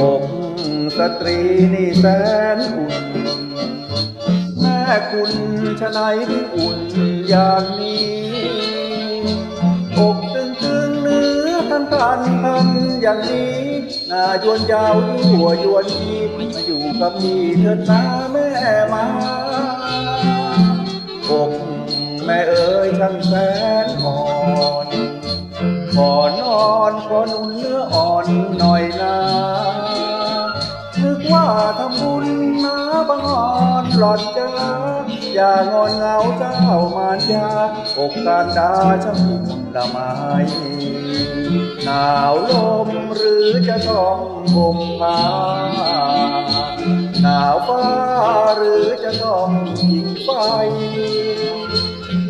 อกสตรีนี่แสนอุ่น แม่คุณชะไหนที่อุ่นอย่างนี้อกตึงตึงเนื้อทันทันทันอย่างนี้หน้ายวนยาวหัวยวนยิ้มาอยู่กับพี่เถิดนะแม่มาอกแม่เอ๋ยช่างแสนอ่อนขอนอนขอนุ่นเนื้ออ่อนหน่อยนะ หลอนจ้าอย่างอนเหงาเจ้ามารยาอกการดาช่างุ่นละไมหนาวลมหรือจะต้องห่มผ้าหนาวฟ้าหรือจะต้องยิงไฟ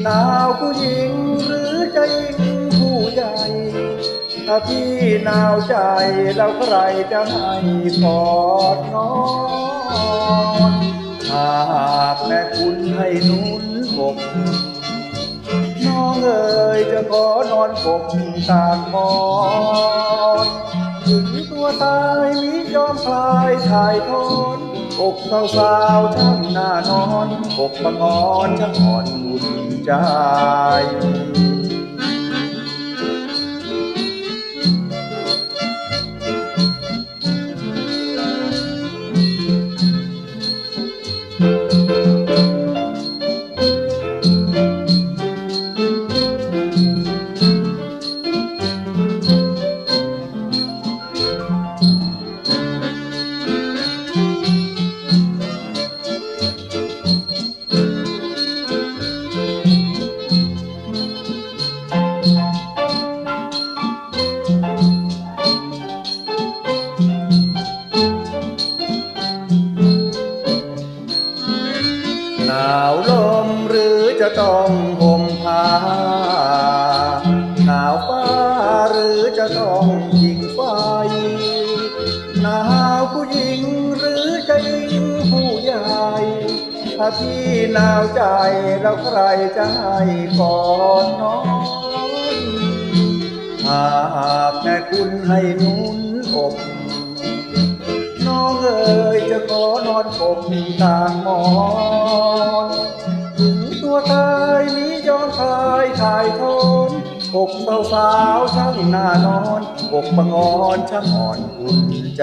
หนาวผู้หญิงหรือจะยิงผู้ใหญ่ถ้าพี่หนาวใจแล้วใครจะให้กอดนอน หากแม่คุณให้นุนอกน้องเอ๋ยจะขอนอนกบตากหมอนถึงตัวตายมิยอมคลายถ่ายทอนอกสาวสาวช่างหน้านอนอกบังอ่อนช่างอ่อนหุ่นใจาวลมหรือจะต้องห่มผ้าหนาวฟ้าหรือจะต้องยิงไฟหนาวผู้หญิงหรือจะยิงผู้ใหญ่ถ้าพี่หนาวใจแล้วใครจะให้กอดน้องหากแม่คุณให้นุ่นอกน้องเอ๋ยจะขอนอนปกต่างหมอน อกสาสาวๆช่างหน้านอน อกบังอ่อนช่างอ่อนอุ่นใจ